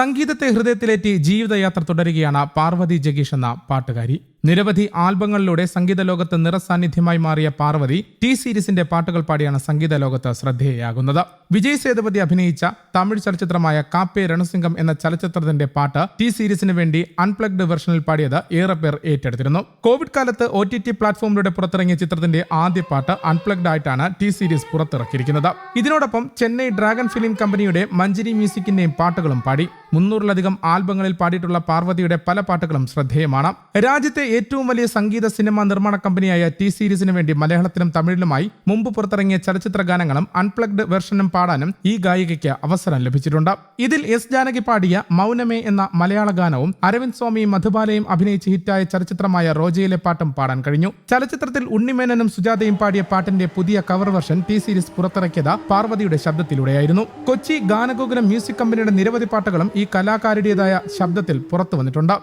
സംഗീതത്തെ ഹൃദയത്തിലേറ്റി ജീവിതയാത്ര തുടരുകയാണ് പാർവതി ജഗീഷ് എന്ന പാട്ടുകാരി. നിരവധി ആൽബങ്ങളിലൂടെ സംഗീത ലോകത്ത് നിറസാന്നിധ്യമായി മാറിയ പാർവതി ടി സീരീസിന്റെ പാട്ടുകൾ പാടിയാണ് സംഗീത ലോകത്ത് ശ്രദ്ധേയയാകുന്നത്. വിജയ് സേതുപതി അഭിനയിച്ച തമിഴ് ചലച്ചിത്രമായ കാപ്പേ രണസിംഗം എന്ന ചലച്ചിത്രത്തിന്റെ പാട്ട് ടി സീരീസിന് വേണ്ടി അൺപ്ലഗ്ഡ് വെർഷനിൽ പാടിയത് ഏറെ പേർ ഏറ്റെടുത്തിരുന്നു. കോവിഡ് കാലത്ത് ഒ ടി ടി പ്ലാറ്റ്ഫോമിലൂടെ പുറത്തിറങ്ങിയ ചിത്രത്തിന്റെ ആദ്യ പാട്ട് അൺപ്ലഗ്ഡ് ആയിട്ടാണ് ടി സീരീസ് പുറത്തിറക്കിയിരിക്കുന്നത്. ഇതിനോടൊപ്പം ചെന്നൈ ഡ്രാഗൺ ഫിലിം കമ്പനിയുടെ മഞ്ജിനി മ്യൂസിക്കിന്റെയും പാട്ടുകളും പാടി. മുന്നൂറിലധികം ആൽബങ്ങളിൽ പാടിയിട്ടുള്ള പാർവതിയുടെ പല പാട്ടുകളും ശ്രദ്ധേയമാണ്. രാജ്യത്തെ ഏറ്റവും വലിയ സംഗീത സിനിമാ നിർമ്മാണ കമ്പനിയായ ടി സീരീസിന് വേണ്ടി മലയാളത്തിലും തമിഴിലുമായി മുമ്പ് പുറത്തിറങ്ങിയ ചലച്ചിത്ര ഗാനങ്ങളും അൺപ്ലഗ്ഡ് വെർഷനും പാടാനും ഈ ഗായികയ്ക്ക് അവസരം ലഭിച്ചിട്ടുണ്ട്. ഇതിൽ എസ് ജാനകി പാടിയ മൗനമേ എന്ന മലയാള ഗാനവും അരവിന്ദ് സ്വാമിയും മധുബാലയും അഭിനയിച്ച് ഹിറ്റായ ചലച്ചിത്രമായ റോജയിലെ പാട്ടും പാടാൻ കഴിഞ്ഞു. ചലച്ചിത്രത്തിൽ ഉണ്ണിമേനനും സുജാതയും പാടിയ പാട്ടിന്റെ പുതിയ കവർ വെർഷൻ ടി സീരീസ് പുറത്തിറക്കിയത് പാർവതിയുടെ ശബ്ദത്തിലൂടെയായിരുന്നു. കൊച്ചി ഗാനഗോകുലം മ്യൂസിക് കമ്പനിയുടെ നിരവധി പാട്ടുകളും ഈ കലാകാരുടേതായ ശബ്ദത്തിൽ പുറത്തു വന്നിട്ടുണ്ട്.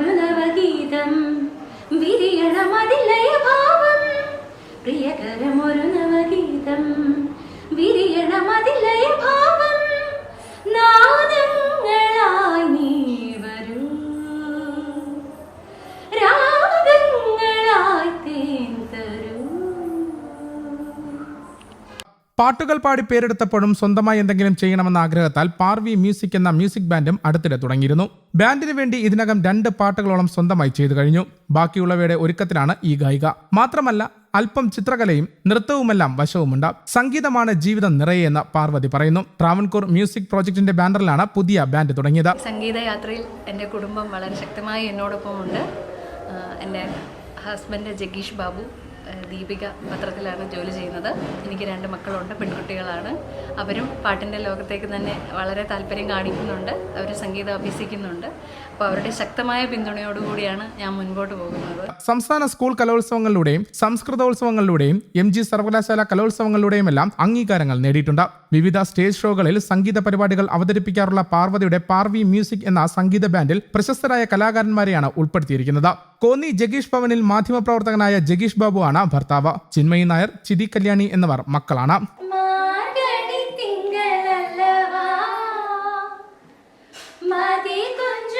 மனநல പാട്ടുകൾ പാടി പേരെടുത്തപ്പോഴും സ്വന്തമായി എന്തെങ്കിലും ചെയ്യണമെന്ന ആഗ്രഹത്താൽ പാർവി മ്യൂസിക് എന്ന മ്യൂസിക് ബാൻഡും അടുത്തിടെ തുടങ്ങിയിരുന്നു. ബാൻഡിന് വേണ്ടി ഇതിനകം രണ്ട് പാട്ടുകളോളം സ്വന്തമായി ചെയ്തു കഴിഞ്ഞു. ബാക്കിയുള്ളവയുടെ ഒരുക്കത്തിലാണ് ഈ ഗായിക. മാത്രമല്ല അല്പം ചിത്രകലയും നൃത്തവുമെല്ലാം വശവുമുണ്ട്. സംഗീതമാണ് ജീവിതം നിറയെന്ന് പാർവതി പറയുന്നു. ട്രാവൻകൂർ മ്യൂസിക് പ്രോജക്ടിന്റെ ബാനറിലാണ് പുതിയ ബാൻഡ് തുടങ്ങിയത്. സംഗീതയാത്രയിൽ എന്റെ കുടുംബം വളരെ ശക്തമായി എന്നോടൊപ്പം ഉണ്ട് എന്റെ ഹസ്ബൻഡ് ജഗീഷ് ബാബു. ദീപിക പത്രത്തിലാണ് ജോലി ചെയ്യുന്നത്. എനിക്ക് രണ്ട് മക്കളുണ്ട് പെൺകുട്ടികളാണ്. അവരും പാട്ടിന്റെ ലോകത്തേക്ക് തന്നെ വളരെ താല്പര്യം കാണിക്കുന്നുണ്ട് അവർ സംഗീതം അഭ്യസിക്കുന്നുണ്ട്. അപ്പോൾ അവരുടെ ശക്തമായ പിന്തുണയോടുകൂടിയാണ് ഞാൻ മുൻപോട്ട് പോകുന്നത്. സംസ്ഥാന സ്കൂൾ കലോത്സവങ്ങളിലൂടെയും സംസ്കൃതോത്സവങ്ങളിലൂടെയും എം ജി സർവകലാശാല കലോത്സവങ്ങളിലൂടെയും എല്ലാം അംഗീകാരങ്ങൾ നേടിയിട്ടുണ്ട്. വിവിധ സ്റ്റേജ് ഷോകളിൽ സംഗീത പരിപാടികൾ അവതരിപ്പിക്കാറുള്ള പാർവതിയുടെ പാർവി മ്യൂസിക് എന്ന സംഗീത ബാൻഡിൽ പ്രശസ്തരായ കലാകാരന്മാരെയാണ് ഉൾപ്പെടുത്തിയിരിക്കുന്നത്. കോന്നി ജഗീഷ് ഭവനിൽ മാധ്യമപ്രവർത്തകനായ ജഗീഷ് ബാബു ആണ് ഭർത്താവ് ചിന്മയി നായർ ചിതി കല്യാണി എന്നിവർ മക്കളാണ്. മതി കൊഞ്ചും